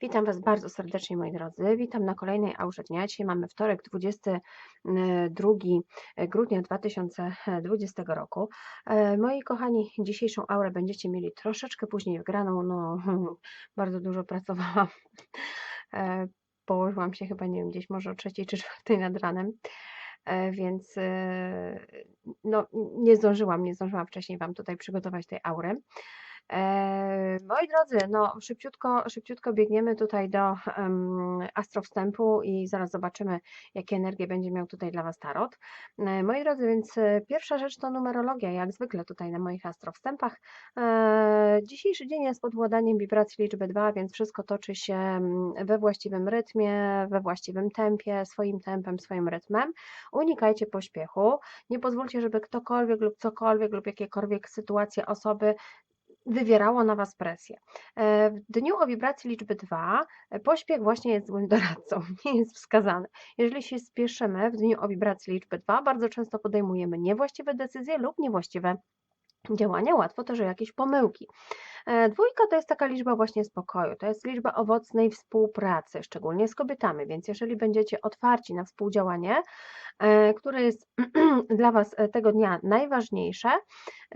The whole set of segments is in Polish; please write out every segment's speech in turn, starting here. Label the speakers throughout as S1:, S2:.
S1: Witam Was bardzo serdecznie, moi drodzy. Witam na kolejnej aurze dnia. Dzisiaj mamy wtorek, 22 grudnia 2020 roku. E, moi kochani, dzisiejszą aurę będziecie mieli troszeczkę później wgraną. No, bardzo dużo pracowałam. E, położyłam się chyba, nie wiem, gdzieś może o trzeciej czy czwartej nad ranem e, więc no, nie zdążyłam, nie zdążyłam wcześniej Wam tutaj przygotować tej aury. E, moi drodzy, no szybciutko, szybciutko biegniemy tutaj do astrowstępu i zaraz zobaczymy, jakie energie będzie miał tutaj dla Was tarot. E, moi drodzy, więc e, pierwsza rzecz to numerologia, jak zwykle tutaj na moich astrowstępach. Dzisiejszy dzień jest pod władaniem wibracji liczby 2, więc wszystko toczy się mm, we właściwym rytmie, we właściwym tempie, swoim tempem, swoim rytmem. Unikajcie pośpiechu, nie pozwólcie, żeby ktokolwiek lub cokolwiek lub jakiekolwiek sytuacje, osoby wywierało na Was presję. E, w dniu o wibracji liczby 2 e, pośpiech właśnie jest złym doradcą, nie jest wskazany. Jeżeli się spieszymy w dniu o wibracji liczby 2, bardzo często podejmujemy niewłaściwe decyzje lub niewłaściwe działania, łatwo też o jakieś pomyłki. E, dwójka to jest taka liczba właśnie spokoju, to jest liczba owocnej współpracy, szczególnie z kobietami, więc jeżeli będziecie otwarci na współdziałanie, e, które jest dla Was e, tego dnia najważniejsze,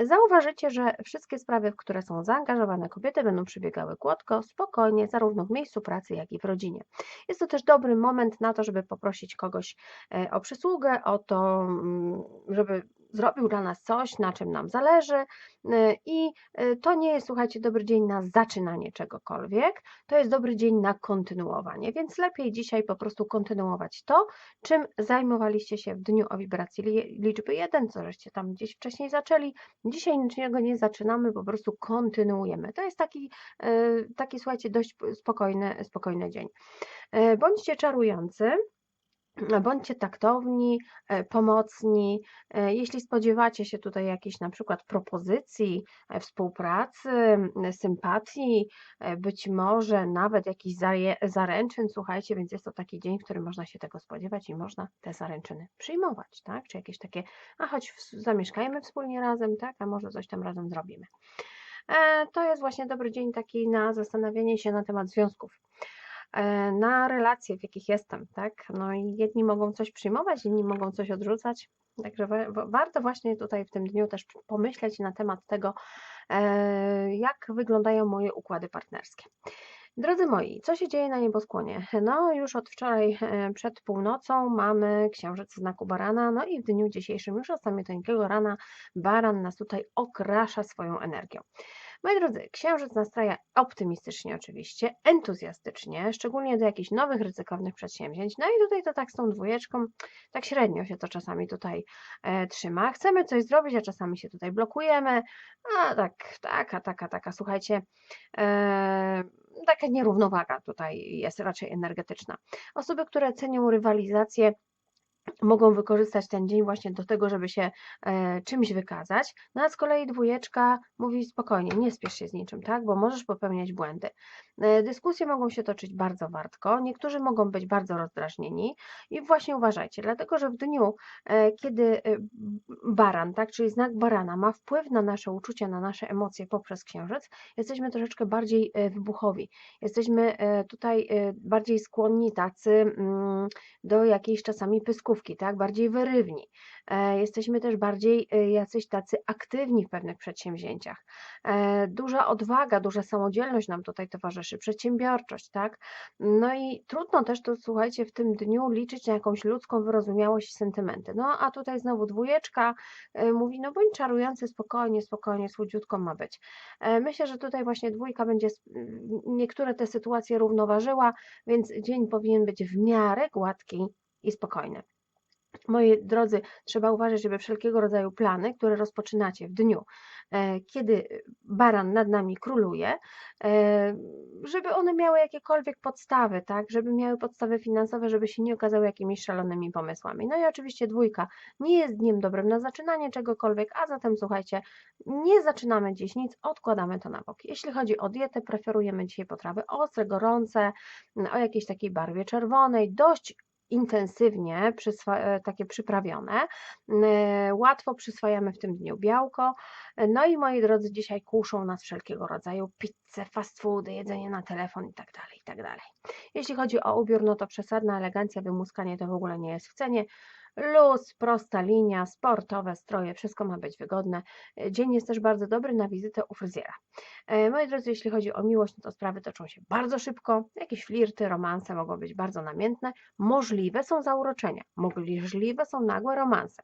S1: zauważycie, że wszystkie sprawy, w które są zaangażowane kobiety, będą przebiegały gładko, spokojnie, zarówno w miejscu pracy, jak i w rodzinie. Jest to też dobry moment na to, żeby poprosić kogoś o przysługę, o to, mm, żeby zrobił dla nas coś, na czym nam zależy y, i y, to nie jest, słuchajcie, dobry dzień na zaczynanie czegokolwiek, to jest dobry dzień na kontynuowanie, więc lepiej dzisiaj po prostu kontynuować to, czym zajmowaliście się w dniu o wibracji liczby 1, co żeście tam gdzieś wcześniej zaczęli. Dzisiaj niczego nie zaczynamy, po prostu kontynuujemy. To jest taki, y, taki słuchajcie, dość spokojny, spokojny dzień. Bądźcie czarujący. Bądźcie taktowni, e, pomocni. E, jeśli spodziewacie się tutaj jakiejś na przykład propozycji e, współpracy, sympatii, być może nawet jakichś zaręczyn, słuchajcie, więc jest to taki dzień, w którym można się tego spodziewać i można te zaręczyny przyjmować, tak? Czy jakieś takie, a choć zamieszkajmy wspólnie razem, tak? A może coś tam razem zrobimy. To jest właśnie dobry dzień taki na zastanowienie się na temat związków. E, na relacje, w jakich jestem, tak? No i jedni mogą coś przyjmować, inni mogą coś odrzucać. Także warto właśnie tutaj w tym dniu też pomyśleć na temat tego, e, jak wyglądają moje układy partnerskie. Drodzy moi, co się dzieje na nieboskłonie? No, już od wczoraj e, przed północą mamy księżyc znaku barana, no i w dniu dzisiejszym już od samego rana baran nas tutaj okrasza swoją energią. Moi drodzy, księżyc nastraja optymistycznie oczywiście, entuzjastycznie, szczególnie do jakichś nowych, ryzykownych przedsięwzięć. No i tutaj to tak z tą dwójeczką, tak średnio się to czasami tutaj e, trzyma. Chcemy coś zrobić, a czasami się tutaj blokujemy. A tak, taka, taka, taka, słuchajcie, e, taka nierównowaga tutaj jest raczej energetyczna. Osoby, które cenią rywalizację, mogą wykorzystać ten dzień właśnie do tego, żeby się e, czymś wykazać. No a z kolei dwójeczka mówi spokojnie, nie spiesz się z niczym, tak, bo możesz popełniać błędy. E, dyskusje mogą się toczyć bardzo wartko, niektórzy mogą być bardzo rozdrażnieni. I właśnie uważajcie, dlatego że w dniu, e, kiedy e, baran, tak, czyli znak barana ma wpływ na nasze uczucia, na nasze emocje poprzez księżyc, jesteśmy troszeczkę bardziej e, wybuchowi, jesteśmy e, tutaj e, bardziej skłonni tacy mm, do jakiejś czasami pysków tak, bardziej wyrywni. E, jesteśmy też bardziej e, jacyś tacy aktywni w pewnych przedsięwzięciach. E, duża odwaga, duża samodzielność nam tutaj towarzyszy, przedsiębiorczość, tak? No i trudno też to, słuchajcie, w tym dniu liczyć na jakąś ludzką wyrozumiałość i sentymenty. No a tutaj znowu dwójeczka mówi, no bądź czarujący, spokojnie, spokojnie, słodziutko ma być. Myślę, że tutaj właśnie dwójka będzie niektóre te sytuacje równoważyła, więc dzień powinien być w miarę gładki i spokojny. Moi drodzy, trzeba uważać, żeby wszelkiego rodzaju plany, które rozpoczynacie w dniu, e, kiedy baran nad nami króluje, e, żeby one miały jakiekolwiek podstawy, tak, żeby miały podstawy finansowe, żeby się nie okazały jakimiś szalonymi pomysłami. No i oczywiście dwójka nie jest dniem dobrym na zaczynanie czegokolwiek, a zatem słuchajcie, nie zaczynamy dziś nic, odkładamy to na bok. Jeśli chodzi o dietę, preferujemy dzisiaj potrawy ostre, gorące, o jakiejś takiej barwie czerwonej, dość intensywnie e, takie przyprawione. Łatwo przyswajamy w tym dniu białko. No i moi drodzy, dzisiaj kuszą nas wszelkiego rodzaju pizze, fast foody, jedzenie na telefon i tak dalej, i tak. Jeśli chodzi o ubiór, no to przesadna elegancja, wymuskanie to w ogóle nie jest w cenie. Luz, prosta linia, sportowe stroje, wszystko ma być wygodne. Dzień jest też bardzo dobry na wizytę u fryzjera. E, Moi drodzy, jeśli chodzi o miłość, no to sprawy toczą się bardzo szybko. Jakieś flirty, romanse mogą być bardzo namiętne. Możliwe są zauroczenia, możliwe są nagłe romanse.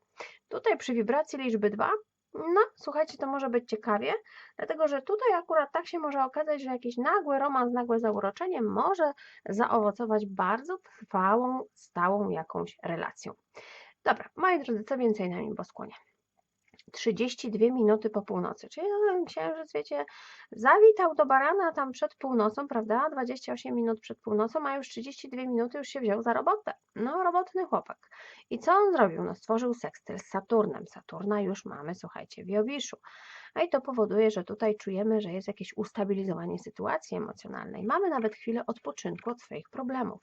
S1: Tutaj przy wibracji liczby 2, no słuchajcie, to może być ciekawie, dlatego że tutaj akurat tak się może okazać, że jakiś nagły romans, nagłe zauroczenie może zaowocować bardzo trwałą, stałą jakąś relacją. Dobra, moi drodzy, co więcej na nieboskłonie? 32 minuty po północy, czyli no, księżyc, wiecie, zawitał do barana tam przed północą, prawda? 28 minut przed północą, a już 32 minuty już się wziął za robotę. No, robotny chłopak. I co on zrobił? No, stworzył sekstyl z Saturnem. Saturna już mamy, słuchajcie, w Jowiszu. A i to powoduje, że tutaj czujemy, że jest jakieś ustabilizowanie sytuacji emocjonalnej. Mamy nawet chwilę odpoczynku od swoich problemów.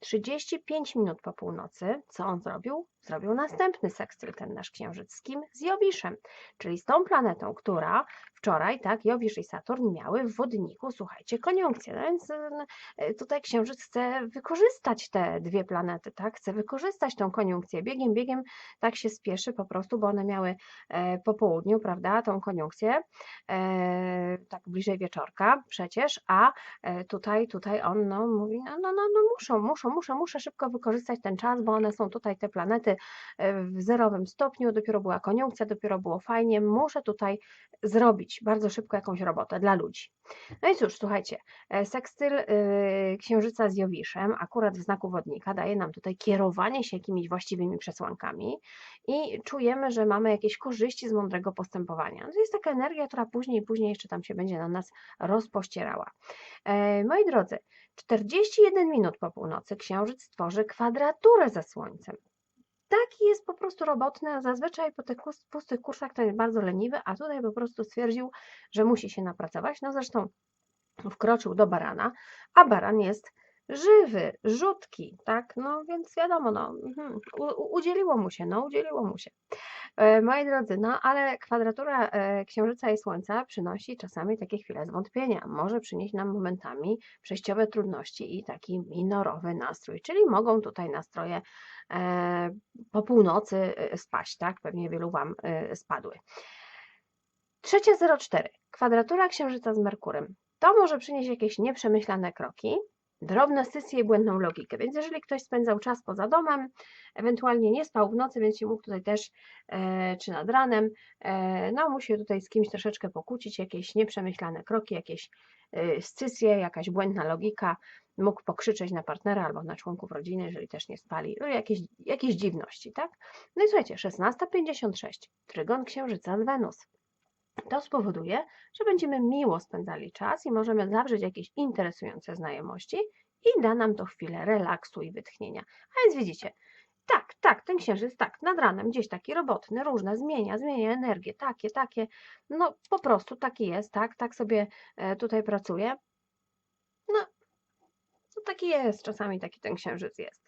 S1: 35 minut po północy, co on zrobił? Zrobił następny sekstyl, ten nasz księżyc, z kim? Z Jowiszem, czyli z tą planetą, która wczoraj, tak, Jowisz i Saturn miały w wodniku, słuchajcie, koniunkcję. No więc y, tutaj księżyc chce wykorzystać te dwie planety, tak, chce wykorzystać tą koniunkcję. Biegiem, biegiem tak się spieszy po prostu, bo one miały e, po południu, prawda, tą koniunkcję, e, tak bliżej wieczorka przecież, a e, tutaj, tutaj on no, mówi, no, no, no, no muszą, muszą, muszę, muszę szybko wykorzystać ten czas, bo one są tutaj, te planety e, w zerowym stopniu, dopiero była koniunkcja, dopiero było fajnie, muszę tutaj zrobić bardzo szybko jakąś robotę dla ludzi. No i cóż, słuchajcie, sekstyl księżyca z Jowiszem, akurat w znaku wodnika, daje nam tutaj kierowanie się jakimiś właściwymi przesłankami i czujemy, że mamy jakieś korzyści z mądrego postępowania. To jest taka energia, która później, później jeszcze tam się będzie na nas rozpościerała. E, Moi drodzy, 41 minut po północy księżyc tworzy kwadraturę ze Słońcem. Taki jest po prostu robotny, a zazwyczaj po tych pustych kursach to jest bardzo leniwy, a tutaj po prostu stwierdził, że musi się napracować. No zresztą wkroczył do barana, a baran jest żywy, rzutki, tak? No więc wiadomo, no, mhm, udzieliło mu się, no udzieliło mu się. E, Moi drodzy, no ale kwadratura e, Księżyca i Słońca przynosi czasami takie chwile zwątpienia. Może przynieść nam momentami przejściowe trudności i taki minorowy nastrój, czyli mogą tutaj nastroje e, po północy spaść, tak? Pewnie wielu Wam spadły. Trzecia 04. Kwadratura Księżyca z Merkurem. To może przynieść jakieś nieprzemyślane kroki, drobne sesje i błędną logikę. Więc jeżeli ktoś spędzał czas poza domem, ewentualnie nie spał w nocy, więc się mógł tutaj też, e, czy nad ranem, e, no musi tutaj z kimś troszeczkę pokłócić, jakieś nieprzemyślane kroki, jakieś e, scysje, jakaś błędna logika, mógł pokrzyczeć na partnera albo na członków rodziny, jeżeli też nie spali, no jakieś, jakieś dziwności, tak? No i słuchajcie, 16.56, trygon Księżyca z Wenus. To spowoduje, że będziemy miło spędzali czas i możemy zawrzeć jakieś interesujące znajomości i da nam to chwilę relaksu i wytchnienia. A więc widzicie, tak, tak, ten księżyc, tak, nad ranem gdzieś taki robotny, różne, zmienia, zmienia energię, takie, takie, no po prostu taki jest, tak, tak sobie e, tutaj pracuje. No, no taki jest, czasami taki ten księżyc jest.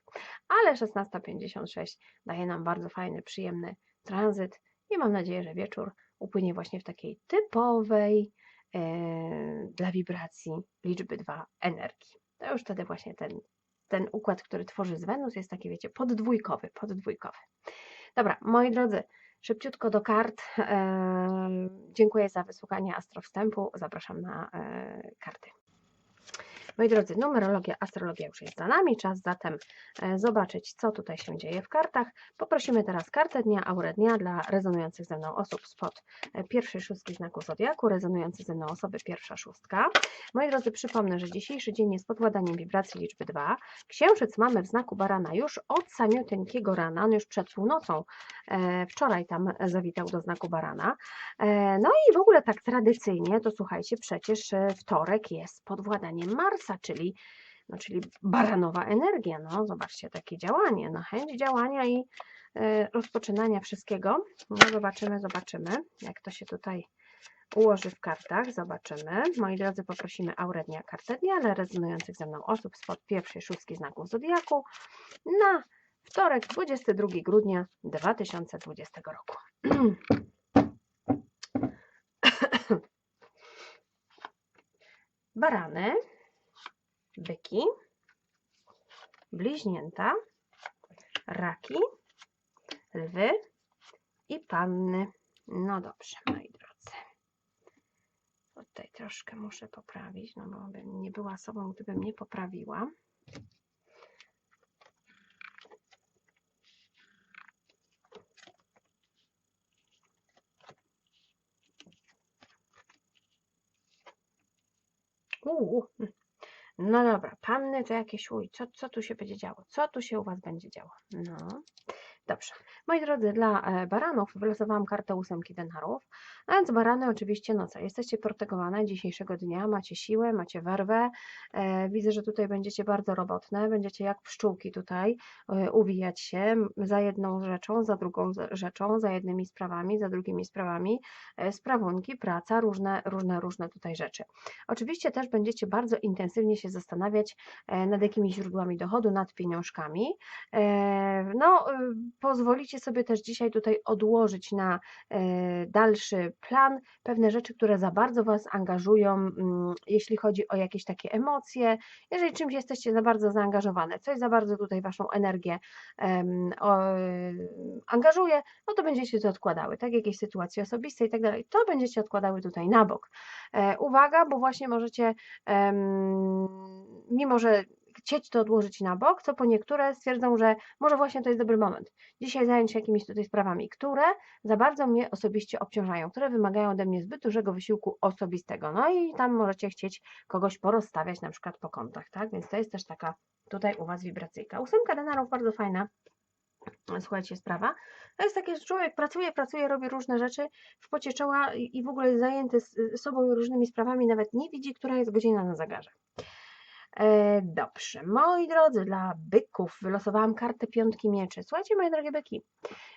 S1: Ale 16.56 daje nam bardzo fajny, przyjemny tranzyt i mam nadzieję, że wieczór upłynie właśnie w takiej typowej e, dla wibracji liczby 2 energii. To już wtedy właśnie ten, ten układ, który tworzy z Wenus jest taki, wiecie, poddwójkowy, poddwójkowy. Dobra, moi drodzy, szybciutko do kart. E, dziękuję za wysłuchanie astrowstępu. Zapraszam na e, karty. Moi drodzy, numerologia, astrologia już jest za nami, czas zatem e, zobaczyć, co tutaj się dzieje w kartach. Poprosimy teraz kartę dnia, aurę dnia dla rezonujących ze mną osób spod e, pierwszej szóstki znaku Zodiaku, rezonujące ze mną osoby pierwsza szóstka. Moi drodzy, przypomnę, że dzisiejszy dzień jest pod władaniem wibracji liczby 2. Księżyc mamy w znaku Barana już od samiuteńkiego rana, on już przed północą, e, wczoraj tam zawitał do znaku Barana. No i w ogóle tak tradycyjnie, to słuchajcie, przecież wtorek jest pod władaniem Marsa, czyli, no, czyli baranowa energia. No, zobaczcie, takie działanie, no, chęć działania i e, rozpoczynania wszystkiego. No, zobaczymy, zobaczymy, jak to się tutaj ułoży w kartach, zobaczymy. Moi drodzy, poprosimy aurę dnia, kartę dnia rezonujących ze mną osób spod pierwszej szóstki znaków Zodiaku na wtorek, 22 grudnia 2020 roku. Barany, byki, bliźnięta, raki, lwy i panny. No dobrze, moi drodzy. Tutaj troszkę muszę poprawić, no bo bym nie była sobą, gdybym nie poprawiła. Uuu. No dobra, panny to jakieś uj, co, co tu się będzie działo? Co tu się u Was będzie działo? No, dobrze. Moi drodzy, dla e, baranów wylosowałam kartę ósemki denarów, a więc barany oczywiście, no co, jesteście protegowane dzisiejszego dnia, macie siłę, macie werwę, e, widzę, że tutaj będziecie bardzo robotne, będziecie jak pszczółki tutaj e, uwijać się za jedną rzeczą, za drugą rzeczą, za jednymi sprawami, za drugimi sprawami, sprawunki, praca, różne, różne, różne tutaj rzeczy. Oczywiście też będziecie bardzo intensywnie się zastanawiać nad jakimiś źródłami dochodu, nad pieniążkami. No, y, pozwolicie sobie też dzisiaj tutaj odłożyć na e, dalszy plan pewne rzeczy, które za bardzo Was angażują, mm, jeśli chodzi o jakieś takie emocje, jeżeli czymś jesteście za bardzo zaangażowane, coś za bardzo tutaj Waszą energię angażuje, no to będziecie to odkładały, tak, jakieś sytuacje osobiste i tak dalej, to będziecie odkładały tutaj na bok. E, Uwaga, bo właśnie możecie, mimo że chcieć to odłożyć na bok, to po niektóre stwierdzą, że może właśnie to jest dobry moment. Dzisiaj zająć się jakimiś tutaj sprawami, które za bardzo mnie osobiście obciążają, które wymagają ode mnie zbyt dużego wysiłku osobistego. No i tam możecie chcieć kogoś porozstawiać na przykład po kątach, tak? Więc to jest też taka tutaj u Was wibracyjka. Ósemka denarów bardzo fajna. Słuchajcie, sprawa. To jest takie, że człowiek pracuje, pracuje, robi różne rzeczy w pocie czoła i w ogóle jest zajęty sobą i różnymi sprawami, nawet nie widzi, która jest godzina na zegarze. E, dobrze, moi drodzy, dla byków wylosowałam kartę piątki mieczy. Słuchajcie, moje drogie byki,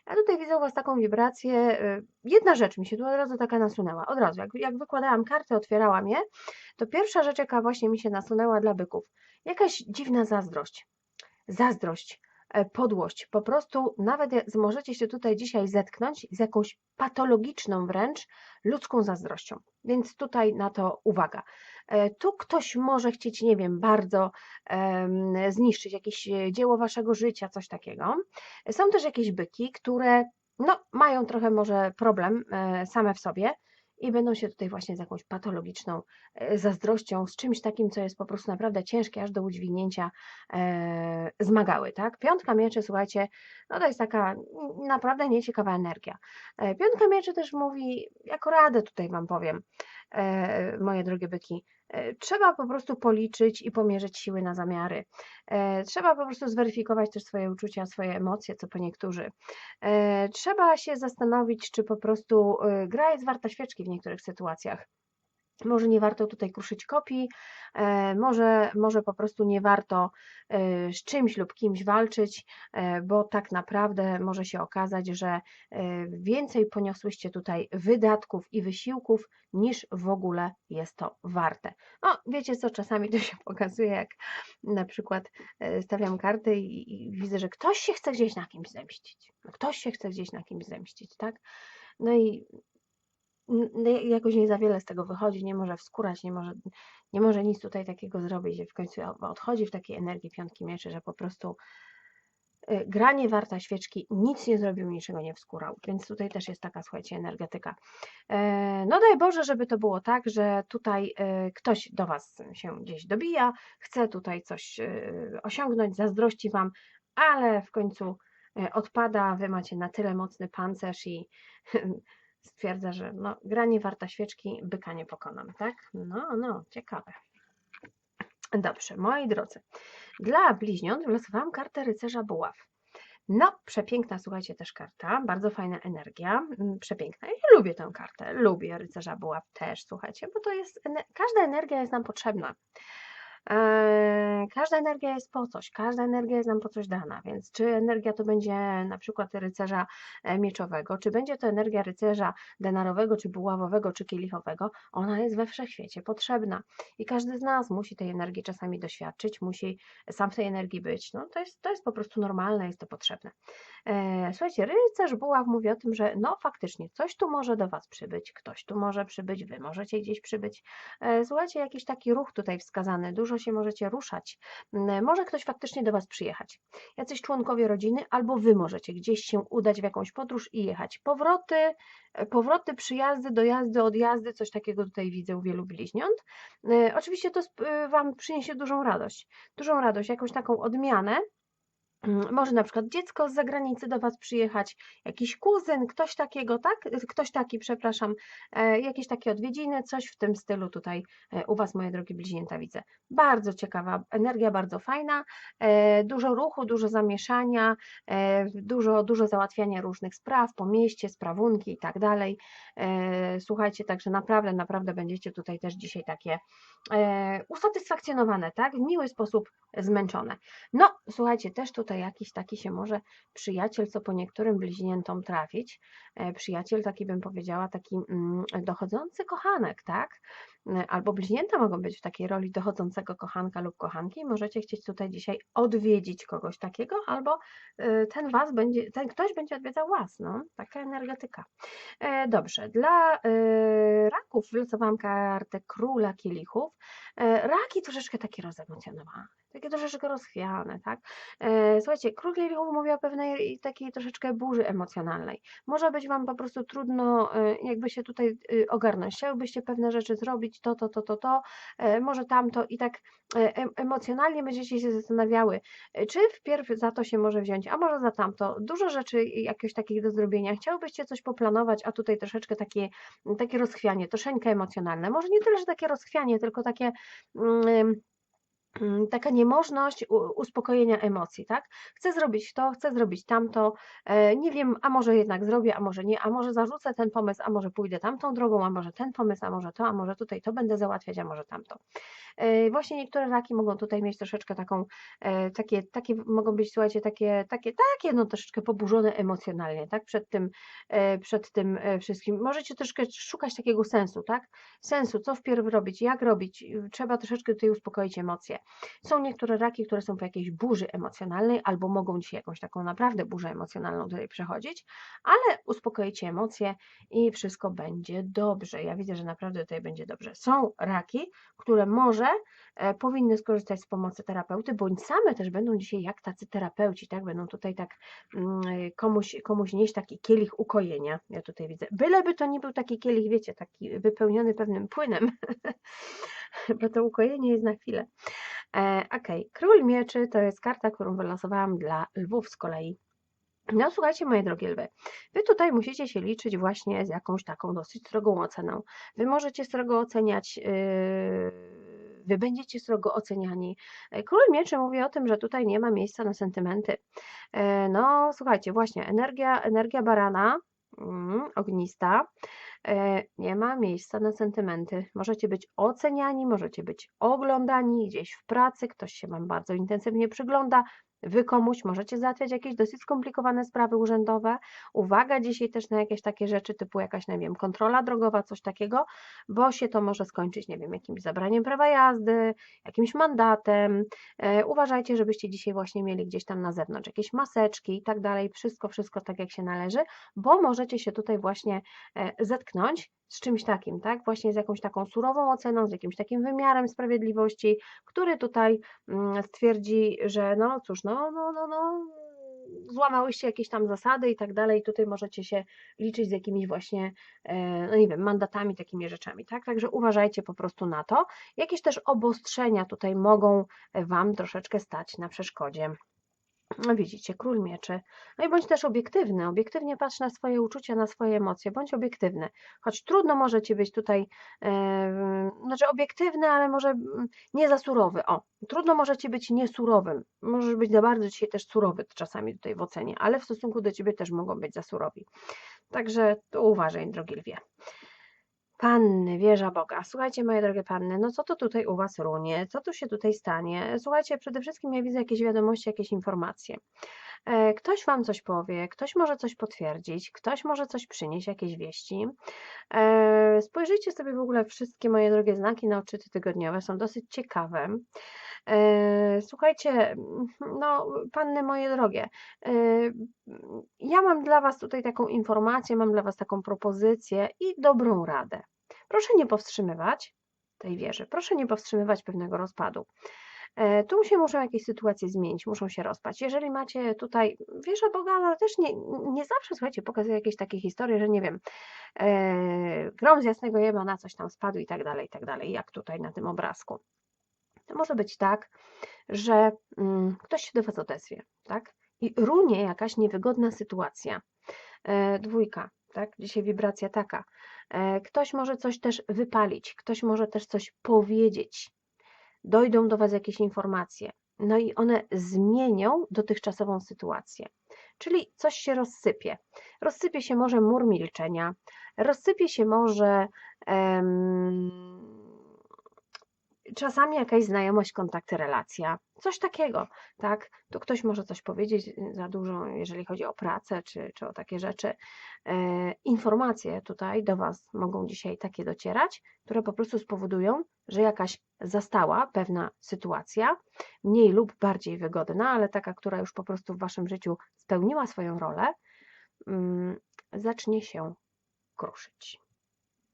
S1: ja tutaj widzę u Was taką wibrację. e, Jedna rzecz mi się tu od razu taka nasunęła. Od razu, jak, jak wykładałam karty, otwierałam je, to pierwsza rzecz, jaka właśnie mi się nasunęła dla byków, jakaś dziwna zazdrość. Zazdrość, e, podłość. Po prostu nawet możecie się tutaj dzisiaj zetknąć z jakąś patologiczną wręcz ludzką zazdrością. Więc tutaj na to uwaga. E, Tu ktoś może chcieć, nie wiem, bardzo zniszczyć jakieś e, dzieło waszego życia, coś takiego. Są też jakieś byki, które no, mają trochę może problem e, same w sobie i będą się tutaj właśnie z jakąś patologiczną zazdrością, z czymś takim, co jest po prostu naprawdę ciężkie aż do udźwignięcia, e, zmagały, tak? Piątka mieczy, słuchajcie, no to jest taka naprawdę nieciekawa energia. Piątka mieczy też mówi, jako radę tutaj Wam powiem, moje drogie byki, e, trzeba po prostu policzyć i pomierzyć siły na zamiary. E, Trzeba po prostu zweryfikować też swoje uczucia, swoje emocje, co po niektórzy. E, Trzeba się zastanowić, czy po prostu e, gra jest warta świeczki w niektórych sytuacjach. Może nie warto tutaj kruszyć kopii, e, może, może po prostu nie warto e, z czymś lub kimś walczyć, e, bo tak naprawdę może się okazać, że więcej poniosłyście tutaj wydatków i wysiłków niż w ogóle jest to warte. No, wiecie co, czasami to się pokazuje, jak na przykład stawiam karty i, i widzę, że ktoś się chce gdzieś na kimś zemścić. Ktoś się chce gdzieś na kimś zemścić, tak? No i jakoś nie za wiele z tego wychodzi, nie może wskórać, nie może, nie może nic tutaj takiego zrobić, w końcu odchodzi w takiej energii piątki mieczy, że po prostu y, gra nie warta świeczki, nic nie zrobił, niczego nie wskórał, więc tutaj też jest taka, słuchajcie, energetyka. E, No daj Boże, żeby to było tak, że tutaj e, ktoś do Was się gdzieś dobija, chce tutaj coś e, osiągnąć, zazdrości Wam, ale w końcu odpada, Wy macie na tyle mocny pancerz i stwierdza, że no, gra nie warta świeczki, byka nie pokonam, tak? No, no, ciekawe. Dobrze, moi drodzy, dla bliźniąt wylosowałam kartę rycerza buław. No, przepiękna, słuchajcie, też karta, bardzo fajna energia, mm, przepiękna. Ja lubię tę kartę, lubię rycerza buław też, słuchajcie, bo to jest, każda energia jest nam potrzebna. Eee, Każda energia jest po coś, każda energia jest nam po coś dana, więc czy energia to będzie na przykład rycerza e, mieczowego, czy będzie to energia rycerza denarowego, czy buławowego, czy kielichowego, ona jest we wszechświecie potrzebna i każdy z nas musi tej energii czasami doświadczyć, musi sam w tej energii być. No, to, jest, to jest po prostu normalne, jest to potrzebne. E, Słuchajcie, rycerz buław mówi o tym, że no faktycznie coś tu może do Was przybyć, ktoś tu może przybyć, Wy możecie gdzieś przybyć. E, Słuchajcie, jakiś taki ruch tutaj wskazany, dużo się możecie ruszać. M, Może ktoś faktycznie do Was przyjechać. Jacyś członkowie rodziny, albo Wy możecie gdzieś się udać w jakąś podróż i jechać. Powroty, e, powroty, przyjazdy, dojazdy, odjazdy, coś takiego tutaj widzę u wielu bliźniąt. E, Oczywiście to e, Wam przyniesie dużą radość, dużą radość, jakąś taką odmianę. Mm, Może na przykład dziecko z zagranicy do Was przyjechać, jakiś kuzyn, ktoś takiego, tak? Ktoś taki, przepraszam, e, jakieś takie odwiedziny, coś w tym stylu tutaj e, u Was, moje drogie bliźnięta, widzę. Bardzo ciekawa, energia bardzo fajna, e, dużo ruchu, dużo zamieszania, dużo, dużo załatwiania różnych spraw po mieście, sprawunki i tak dalej. Słuchajcie, także naprawdę, naprawdę będziecie tutaj też dzisiaj takie usatysfakcjonowane, tak? W miły sposób zmęczone. No, słuchajcie, też tutaj jakiś taki się może przyjaciel, co po niektórym bliźniętom trafić. E, Przyjaciel taki bym powiedziała, taki mm, dochodzący kochanek, tak? E, Albo bliźnięta mogą być w takiej roli dochodzącego kochanka lub kochanki. Możecie chcieć tutaj dzisiaj odwiedzić kogoś takiego, albo e, ten was będzie, ten ktoś będzie odwiedzał was, no, taka energetyka. Dobrze, dla raków wylosowałam kartę króla kielichów. Raki troszeczkę takie rozemocjonowane, takie troszeczkę rozchwiane, tak? E, Słuchajcie, król kielichów mówi o pewnej takiej troszeczkę burzy emocjonalnej. Może być Wam po prostu trudno e, jakby się tutaj e, ogarnąć. Chciałybyście pewne rzeczy zrobić, to, to, to, to, to, może tamto i tak em- emocjonalnie będziecie się zastanawiały, czy wpierw za to się może wziąć, a może za tamto. Dużo rzeczy jakieś takich do zrobienia. Chciałybyście coś poplanować, a tutaj troszeczkę takie, takie rozchwianie, troszeczkę emocjonalne. Może nie tyle, że takie rozchwianie, tylko takie mm, taka niemożność uspokojenia emocji, tak? Chcę zrobić to, chcę zrobić tamto, e, nie wiem, a może jednak zrobię, a może nie, a może zarzucę ten pomysł, a może pójdę tamtą drogą, a może ten pomysł, a może to, a może tutaj to będę załatwiać, a może tamto. E, Właśnie niektóre raki mogą tutaj mieć troszeczkę taką, e, takie, takie mogą być, słuchajcie, takie, takie, takie, no troszeczkę poburzone emocjonalnie, tak? Przed tym, przed tym wszystkim. Możecie troszeczkę szukać takiego sensu, tak? Sensu, co wpierw robić, jak robić. Trzeba troszeczkę tutaj uspokoić emocje. Są niektóre raki, które są po jakiejś burzy emocjonalnej, albo mogą dzisiaj jakąś taką naprawdę burzę emocjonalną tutaj przechodzić, ale uspokoicie emocje i wszystko będzie dobrze. Ja widzę, że naprawdę tutaj będzie dobrze. Są raki, które może e, powinny skorzystać z pomocy terapeuty, bądź same też będą dzisiaj jak tacy terapeuci, tak? Będą tutaj tak mm, komuś, komuś nieść taki kielich ukojenia. Ja tutaj widzę. Byleby to nie był taki kielich, wiecie, taki wypełniony pewnym płynem, bo to ukojenie jest na chwilę. E, Okej, Król Mieczy to jest karta, którą wylosowałam dla lwów z kolei. No słuchajcie, moje drogie lwy, wy tutaj musicie się liczyć właśnie z jakąś taką dosyć srogą oceną. Wy możecie srogo oceniać, yy, wy będziecie srogo oceniani. E, Król Mieczy mówi o tym, że tutaj nie ma miejsca na sentymenty. E, No słuchajcie, właśnie energia, energia barana, mm, ognista, nie ma miejsca na sentymenty. Możecie być oceniani, możecie być oglądani gdzieś w pracy, ktoś się Wam bardzo intensywnie przygląda, Wy komuś możecie załatwiać jakieś dosyć skomplikowane sprawy urzędowe. Uwaga dzisiaj też na jakieś takie rzeczy typu jakaś, nie wiem, kontrola drogowa, coś takiego, bo się to może skończyć, nie wiem, jakimś zabraniem prawa jazdy, jakimś mandatem. E, uważajcie, żebyście dzisiaj właśnie mieli gdzieś tam na zewnątrz jakieś maseczki i tak dalej, wszystko, wszystko tak jak się należy, bo możecie się tutaj właśnie e, zetknąć z czymś takim, tak? Właśnie z jakąś taką surową oceną, z jakimś takim wymiarem sprawiedliwości, który tutaj mm, stwierdzi, że no cóż, no, no, no, no, złamałyście jakieś tam zasady i tak dalej, tutaj możecie się liczyć z jakimiś właśnie, e, no nie wiem, mandatami, takimi rzeczami, tak? Także uważajcie po prostu na to. Jakieś też obostrzenia tutaj mogą Wam troszeczkę stać na przeszkodzie. No widzicie, król mieczy. No i bądź też obiektywny, obiektywnie patrz na swoje uczucia, na swoje emocje, bądź obiektywny. Choć trudno może Ci być tutaj, znaczy obiektywny, ale może mm, nie za surowy. O, trudno może Ci być niesurowym. Możesz być za bardzo dzisiaj też surowy czasami tutaj w ocenie, ale w stosunku do Ciebie też mogą być za surowi. Także tu uważaj, drogi lwie. Panny, wieża Boga. Słuchajcie, moje drogie panny, no co to tutaj u was runie? Co tu się tutaj stanie? Słuchajcie, przede wszystkim ja widzę jakieś wiadomości, jakieś informacje. E, Ktoś wam coś powie, ktoś może coś potwierdzić, ktoś może coś przynieść, jakieś wieści. E, Spojrzyjcie sobie w ogóle wszystkie moje drogie znaki na odczyty tygodniowe, są dosyć ciekawe. E, Słuchajcie, no, panny moje drogie, e, ja mam dla Was tutaj taką informację, mam dla Was taką propozycję i dobrą radę. Proszę nie powstrzymywać tej wieży, proszę nie powstrzymywać pewnego rozpadu. E, Tu się muszą jakieś sytuacje zmienić, muszą się rozpać. Jeżeli macie tutaj wieża Boga, ale też nie, nie zawsze, słuchajcie, pokazuje jakieś takie historie, że nie wiem, e, grom z jasnego nieba na coś tam spadł i tak dalej, i tak dalej, jak tutaj na tym obrazku. Może być tak, że mm, ktoś się do Was odezwie, tak? I runie jakaś niewygodna sytuacja. E, dwójka, tak? Dzisiaj wibracja taka. E, ktoś może coś też wypalić, ktoś może też coś powiedzieć. Dojdą do Was jakieś informacje, no i one zmienią dotychczasową sytuację. Czyli coś się rozsypie. Rozsypie się może mur milczenia, rozsypie się może em, czasami jakaś znajomość, kontakty, relacja, coś takiego, tak? Tu ktoś może coś powiedzieć y, za dużo, jeżeli chodzi o pracę czy, czy o takie rzeczy. E, informacje tutaj do Was mogą dzisiaj takie docierać, które po prostu spowodują, że jakaś zastała pewna sytuacja, mniej lub bardziej wygodna, ale taka, która już po prostu w Waszym życiu spełniła swoją rolę, mm, zacznie się kruszyć,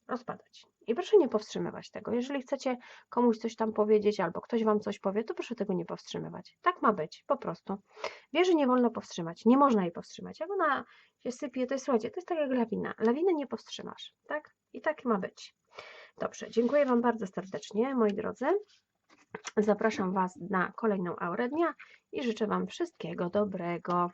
S1: rozpadać. I proszę nie powstrzymywać tego. Jeżeli chcecie komuś coś tam powiedzieć, albo ktoś wam coś powie, to proszę tego nie powstrzymywać. Tak ma być, po prostu. Wieży nie wolno powstrzymać, nie można jej powstrzymać. Jak ona się sypie, to jest, słuchajcie, to jest tak jak lawina. Lawiny nie powstrzymasz, tak? I tak ma być. Dobrze, dziękuję Wam bardzo serdecznie, moi drodzy. Zapraszam Was na kolejną aurę dnia i życzę Wam wszystkiego dobrego.